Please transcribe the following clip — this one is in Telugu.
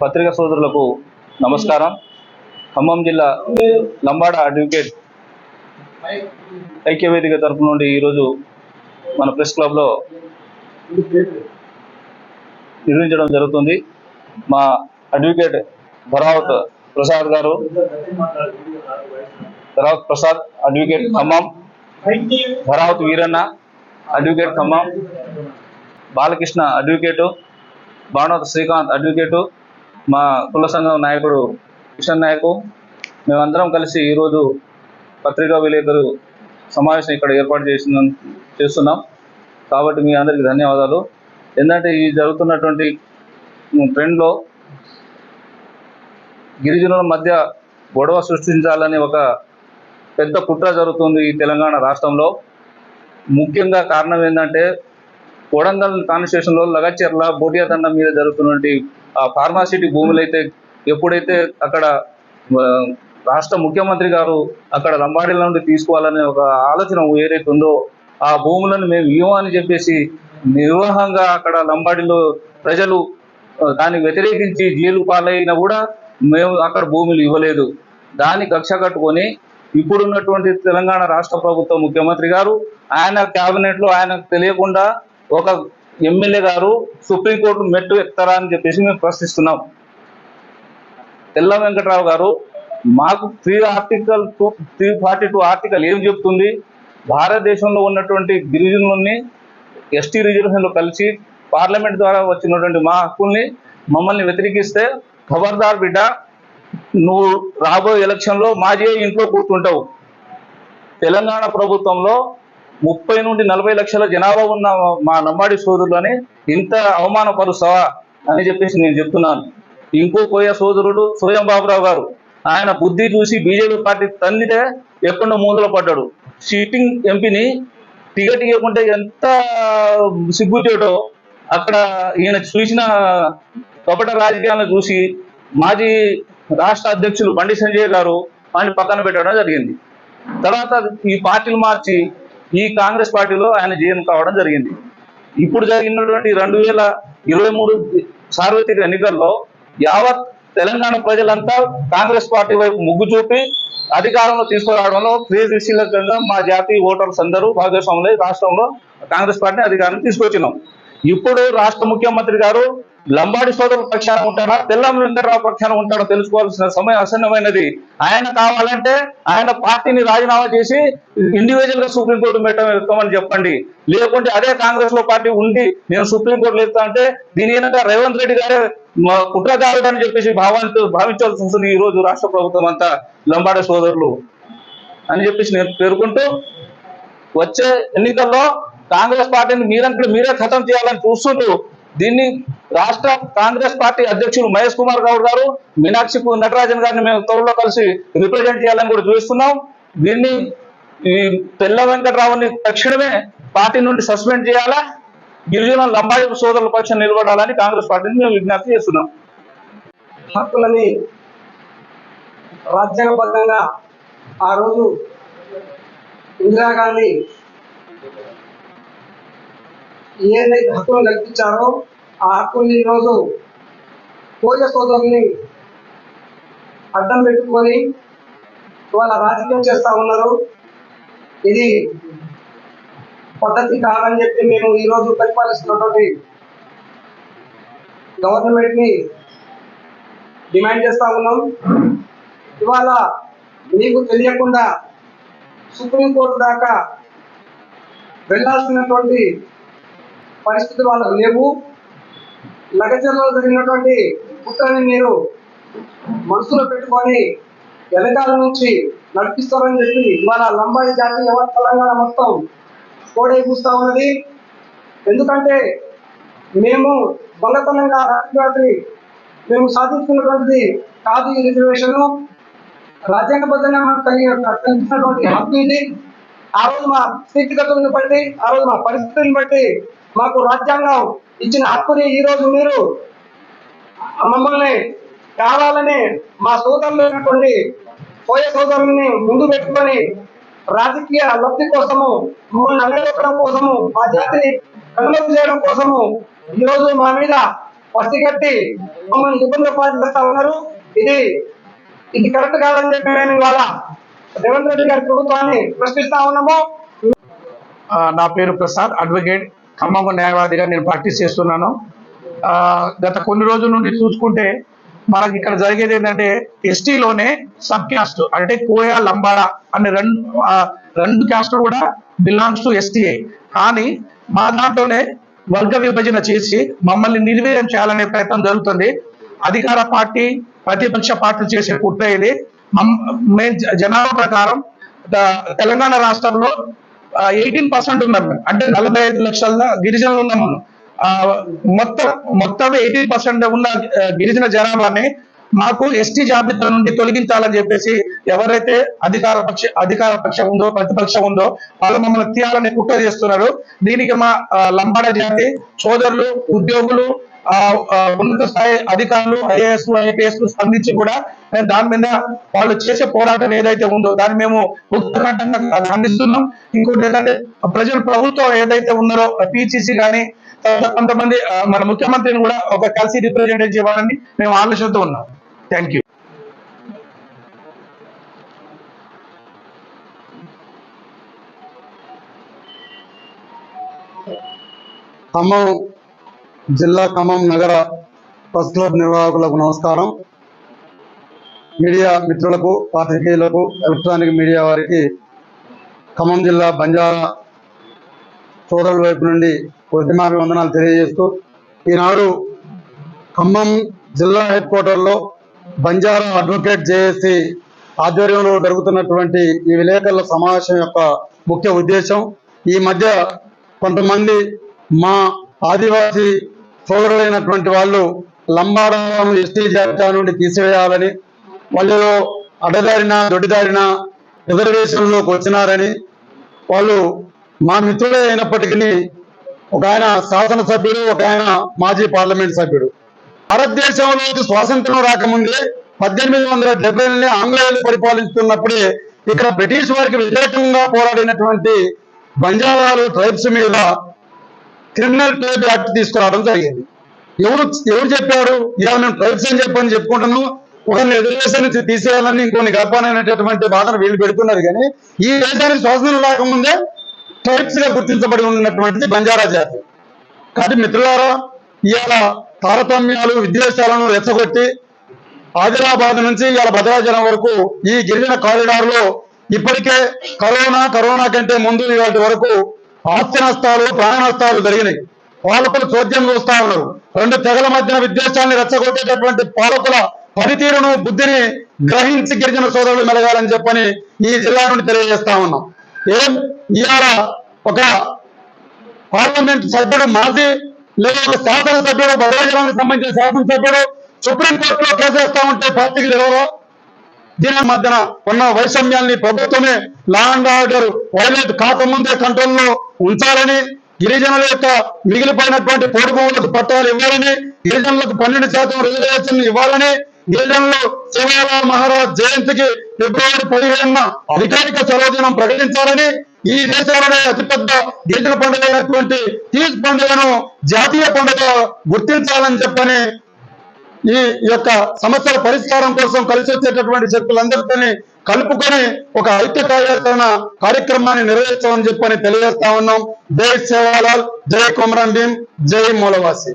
పత్రికా సోదరులకు నమస్కారం. ఖమ్మం జిల్లా లంబాడ అడ్వకేట్ ఐక్యవేదిక తరపు నుండి ఈరోజు మన ప్రెస్ క్లబ్లో నిర్వహించడం జరుగుతుంది. మా అడ్వకేట్ భరావత్ ప్రసాద్ గారు Bharavath Prasad advocate Khammam Bharavath Veeranna advocate Khammam Balakrishna advocate Bhanuvath Srikanth advocate మా కుల సంఘం నాయకుడు కిషన్ నాయకు. మేమందరం కలిసి ఈరోజు పత్రికా విలేకరు సమావేశం ఇక్కడ ఏర్పాటు చేసిన చేస్తున్నాం. కాబట్టి మీ అందరికీ ధన్యవాదాలు. ఏంటంటే ఈ జరుగుతున్నటువంటి ట్రెండ్లో గిరిజనుల మధ్య గొడవ సృష్టించాలని ఒక పెద్ద కుట్ర జరుగుతుంది ఈ తెలంగాణ రాష్ట్రంలో. ముఖ్యంగా కారణం ఏంటంటే కొడంగల్ కాన్స్టిట్యూషన్లో బోటియా బోటియాతండ మీద జరుగుతున్నటువంటి ఫార్మాసిటీ భూములు అయితే ఎప్పుడైతే అక్కడ రాష్ట్ర ముఖ్యమంత్రి గారు అక్కడ లంబాడీల నుండి తీసుకోవాలనే ఒక ఆలోచన ఏదైతే ఉందో ఆ భూములను మేము ఇవ్వమని చెప్పేసి నిర్వాహంగా అక్కడ లంబాడీలో ప్రజలు దాన్ని వ్యతిరేకించి జైలు పాలైనా కూడా మేము అక్కడ భూములు ఇవ్వలేదు. దాన్ని కక్ష కట్టుకొని ఇప్పుడున్నటువంటి తెలంగాణ రాష్ట్ర ప్రభుత్వ ముఖ్యమంత్రి గారు ఆయన క్యాబినెట్లో ఆయనకు తెలియకుండా ఒక ఎమ్మెల్యే గారు సుప్రీంకోర్టు మెట్టు ఎక్కుతారా అని చెప్పేసి మేము ప్రశ్నిస్తున్నాం. తెల్ల వెంకట్రావు గారు మాకు three article two three forty two article ఏం చెప్తుంది? భారతదేశంలో ఉన్నటువంటి గిరిజనుల్ని ఎస్టీ రిజర్వేషన్లో కలిసి పార్లమెంట్ ద్వారా వచ్చినటువంటి మా హక్కుల్ని మమ్మల్ని వ్యతిరేకిస్తే ఖబర్దార్ బిడ్డ నువ్వు రాబోయే ఎలక్షన్లో మాజీ ఇంట్లో కూర్చుంటావు. తెలంగాణ ప్రభుత్వంలో ముప్పై నుండి నలభై లక్షల జనాభా ఉన్న మా నమ్మాడి సోదరులని ఇంత అవమానపరుస్తావా అని చెప్పేసి నేను చెప్తున్నాను. ఇంకో కోయ సోదరుడు సోయం బాబురావు గారు ఆయన బుద్ధి చూసి బీజేపీ పార్టీ తన్నితే ఎక్కడో మూలలో పడ్డాడు. సిట్టింగ్ ఎంపీని టికెట్ ఇవ్వకుంటే ఎంత సిగ్గుచేటో అక్కడ ఈయన చూసిన కపట రాజకీయాలను చూసి మాజీ రాష్ట్ర అధ్యక్షులు బండి సంజయ్ గారు ఆయన పక్కన పెట్టడం జరిగింది. తర్వాత ఈ పార్టీలు మార్చి ఈ కాంగ్రెస్ పార్టీలో ఆయన జయం కావడం జరిగింది. ఇప్పుడు జరిగినటువంటి రెండు వేల ఇరవై మూడు సార్వత్రిక ఎన్నికల్లో యావత్ తెలంగాణ ప్రజలంతా కాంగ్రెస్ పార్టీ వైపు ముగ్గు చూపి అధికారంలో తీసుకురావడంలో క్రియాశీలకంగా మా జాతీయ ఓటర్స్ అందరూ భాగస్వాములై రాష్ట్రంలో కాంగ్రెస్ పార్టీ అధికారం తీసుకొచ్చినాం. ఇప్పుడు రాష్ట్ర ముఖ్యమంత్రి గారు లంబాడి సోదరుల పక్షాన ఉంటాడా? తెల్లం పక్షాన ఉంటాడో? తెలుసుకోవాల్సిన సమయం అసన్నమైనది ఆయన కావాలంటే ఆయన పార్టీని రాజీనామా చేసి ఇండివిజువల్గా సుప్రీంకోర్టు పెట్టమని చెప్పండి. లేకుంటే అదే కాంగ్రెస్లో పార్టీ ఉండి నేను సుప్రీంకోర్టులో ఎత్తా అంటే దీని వెనక రేవంత్ రెడ్డి గారే మా కుట్రదారుడు అని చెప్పేసి భావంతో భావించాల్సి వస్తుంది ఈ రోజు రాష్ట్ర ప్రభుత్వం అంతా లంబాడి సోదరులు అని చెప్పేసి నేను పేర్కొంటూ వచ్చే ఎన్నికల్లో కాంగ్రెస్ పార్టీని మీరంటే మీరే ఖతం చేయాలని చూస్తుంటూ దీన్ని రాష్ట్ర కాంగ్రెస్ పార్టీ అధ్యక్షులు మహేష్ కుమార్ గౌడ్ గారు మీనాక్షి నటరాజన్ గారిని మేము త్వరలో కలిసి రిప్రజెంట్ చేయాలని కూడా చూస్తున్నాం. దీన్ని ఈ తెల్ల వెంకటరావుని తక్షణమే పార్టీ నుండి సస్పెండ్ చేయాలా? గిరిజన లంబాయి సోదరుల పక్షం నిలబడాలని కాంగ్రెస్ పార్టీని మేము విజ్ఞప్తి చేస్తున్నాం. హక్కులని రాజ్యాంగబద్ధంగా ఆ రోజు ఇందిరాగాంధీ ఏదైతే హక్కులు కల్పించారో ఆ హక్కుల్ని ఈరోజు కోయ సోదరుల్ని అడ్డం పెట్టుకొని వాళ్ళ రాజకీయం చేస్తా ఉన్నారు. ఇది పద్ధతి కాదని చెప్పి మేము ఈరోజు పరిపాలిస్తున్నటువంటి గవర్నమెంట్ని డిమాండ్ చేస్తా ఉన్నాం. ఇవాళ మీకు తెలియకుండా సుప్రీంకోర్టు దాకా వెళ్ళాల్సినటువంటి పరిస్థితి వాళ్ళకు లేవు. లగచర్లో జరిగినటువంటి కుట్రని మీరు మనసులో పెట్టుకొని వెనకాల నుంచి నడిపిస్తారని చెప్పి ఇవాళ లంబాడి జాతి ఎవరి తెలంగాణ మొత్తం కోడై కూస్తా ఉన్నది. ఎందుకంటే మేము దొంగతనంగా రాత్రి మేము సాధించుకున్నటువంటిది కాదు ఈ రిజర్వేషన్ రాజ్యాంగబద్ధంగా మనకు కలిగినటువంటి హక్కు ఇది ఆ రోజు మా స్థితిగతులను బట్టి ఆ రోజు మా పరిస్థితులను బట్టి మాకు రాజ్యాంగం ఇచ్చిన హక్కుని ఈ రోజు మీరు మమ్మల్ని కావాలని మా సోదరులు అయినటువంటి పోయే సోదరుల్ని ముందు పెట్టుకొని రాజకీయ లబ్ధి కోసము మమ్మల్ని అంగడెక్కడం కోసము మా జాతిని కనుమరుగు చేయడం కోసము ఈ రోజు మా మీద పసిగట్టి మమ్మల్ని ఇబ్బందులు పాల్చేస్తా ఉన్నారు. ఇది ఇది కరెక్ట్ కాదని చెప్పి నేను ఇవాళ రేవంత్ రెడ్డి గారి ప్రభుత్వాన్ని ప్రశ్నిస్తా ఉన్నాము. నా పేరు ప్రసాద్ అడ్వకేట్ ఖమ్మం న్యాయవాదిగా నేను ప్రాక్టీస్ చేస్తున్నాను. గత కొన్ని రోజుల నుండి చూసుకుంటే మనకి ఇక్కడ జరిగేది ఏంటంటే ఎస్టీలోనే సబ్ క్యాస్ట్ అంటే కోయా లంబాడా అనే రెండు రెండు క్యాస్ట్ కూడా బిలాంగ్స్ టు ఎస్టీఏ కానీ మా దాంట్లోనే వర్గ విభజన చేసి మమ్మల్ని నిర్వీర్యం చేయాలనే ప్రయత్నం జరుగుతుంది. అధికార పార్టీ ప్రతిపక్ష పార్టీ చేసే కుట్ర ఇది. మమ్- మేము జ- జనాభా ప్రకారం తెలంగాణ రాష్ట్రంలో ఎయిటీన్ పర్సెంట్ ఉన్నాం మేము. అంటే నలభై ఐదు లక్షల గిరిజనులు ఉన్నాం మనం మొత్తం మొత్తం ఎయిటీన్ పర్సెంట్ ఉన్న గిరిజన జనాభాని మాకు ఎస్టీ జాబితా నుండి తొలగించాలని చెప్పేసి ఎవరైతే అధికార పక్ష అధికార పక్షం ఉందో ప్రతిపక్షం ఉందో వాళ్ళు మమ్మల్ని తీయాలని కుట్ర చేస్తున్నారు దీనికి మా లంబాడ జాతి సోదరులు ఉద్యోగులు ఉన్నత స్థాయి అధికారులు ఐఏఎస్ ఐపీఎస్ స్పందించి కూడా నేను దాని మీద వాళ్ళు చేసే పోరాటం ఏదైతే ఉందో దాన్ని మేము ఉత్తరాఖండంగా ఖండిస్తున్నాం. ఇంకోటి ఏంటంటే ప్రజలు ప్రభుత్వం ఏదైతే ఉన్నారో పిసిసి కానీ కొంతమంది మన ముఖ్యమంత్రిని కూడా ఒక కలిసి రిప్రజెంటేట్ చేయాలని మేము ఆలోచనతో ఉన్నాం. థ్యాంక్ యూ ఖమ్మం జిల్లా ఖమ్మం నగర ప్రెస్ క్లబ్ నిర్వాహకులకు నమస్కారం. మీడియా మిత్రులకు పాత్రికేయులకు ఎలక్ట్రానిక్ మీడియా వారికి ఖమ్మం జిల్లా బంజారా సోదరుల వైపు నుండి వందనాలు తెలియజేస్తూ ఈనాడు ఖమ్మం జిల్లా హెడ్ క్వార్టర్లో బంజారా అడ్వకేట్ జేఏసీ ఆధ్వర్యంలో జరుగుతున్నటువంటి ఈ విలేకరుల సమావేశం యొక్క ముఖ్య ఉద్దేశం ఈ మధ్య కొంతమంది మా ఆదివాసీ సోదరులైనటువంటి వాళ్ళు లంబాడాలను ఎస్టీ జాబితా నుండి తీసివేయాలని వాళ్ళు అడ్డదారిన దొడ్డిదారిన రిజర్వేషన్లోకి వచ్చినారని వాళ్ళు మా మిత్రులే అయినప్పటికీ ఒక ఆయన శాసనసభ్యుడు ఒక ఆయన మాజీ పార్లమెంట్ సభ్యుడు. భారతదేశంలోకి స్వాతంత్రం రాకముందే పద్దెనిమిది వందల డెబ్బైని ఆంగ్లేయులు పరిపాలిస్తున్నప్పుడే ఇక్కడ బ్రిటిష్ వారికి వ్యతిరేకంగా పోరాడినటువంటి బంజారాలు ట్రైబ్స్ మీద క్రిమినల్ కోడ్ యాక్ట్ తీసుకురావడం జరిగింది. ఎవరు ఎవరు చెప్పారు? ఇలా నేను ట్రైబ్స్ చెప్పని చెప్పుకుంటాను ఒకరిని ఎదురుదేశాన్ని తీసేయాలని ఇంకొన్ని గర్భాలైనటువంటి బాధను వీళ్ళు పెడుతున్నారు కానీ ఈ దేశానికి స్వాతంత్రం రాకముందే ట్రైబ్స్గా గుర్తించబడి ఉన్నటువంటిది బంజారా జాతి. కాబట్టి మిత్రులారా ఇవాళ తారతమ్యాలు విద్వేషాలను రెచ్చగొట్టి ఆదిలాబాద్ నుంచి ఇవాళ భద్రాచలం వరకు ఈ గిరిజన కారిడార్లో ఇప్పటికే కరోనా కరోనా కంటే ముందు ఇవాటి వరకు ఆస్తి నష్టాలు ప్రాణ నష్టాలు జరిగినాయి. పాలకులు చోద్యం చూస్తా ఉన్నారు. రెండు తెగల మధ్యన విద్వేషాన్ని రెచ్చగొట్టేటటువంటి పాలకుల పనితీరును బుద్ధిని గ్రహించి గిరిజన సోదరులు మెలగాలని చెప్పని ఈ జిల్లా నుండి తెలియజేస్తా ఉన్నాం. ఏం? ఇవాళ ఒక పార్లమెంట్ సభ్యుడు మాజీ లేదా శాసనసభ్యుడు భద్రాచలానికి సంబంధించిన శాసనసభ్యుడు సుప్రీంకోర్టులో కేసేస్తా ఉంటే పార్టీకి తెలియదు దీని మధ్యన ఉన్న వైషమ్యాల్ని ప్రభుత్వమే లా అండ్ ఆర్డర్ వైలేట్ కాకముందే కంట్రోల్లో ఉంచాలని గిరిజనుల యొక్క మిగిలిపోయినటువంటి పొడి భూములకు పట్టాలు ఇవ్వాలని గిరిజనులకు పన్నెండు శాతం రిజర్వేషన్ ఇవ్వాలని గిరిజనులు శివాల మహారాజ్ జయంతికి ఫిబ్రవరి పదిహేనున అధికారిక సెలవు ప్రకటించాలని ఈ దేశంలోనే అతిపెద్ద గిరిజన పండుగ అయినటువంటి తీజ్ పండుగను జాతీయ పండుగ గుర్తించాలని చెప్పని ఈ యొక్క సమస్యల పరిష్కారం కోసం కలిసి వచ్చేటటువంటి శక్తులందరితోని కలుపుకొని ఒక ఐక్య కార్యాచరణ కార్యక్రమాన్ని నిర్వహించామని చెప్పని తెలియజేస్తా ఉన్నాం. జై సేవాలాల్ జై కొమరం భీం జై మూలవాసి.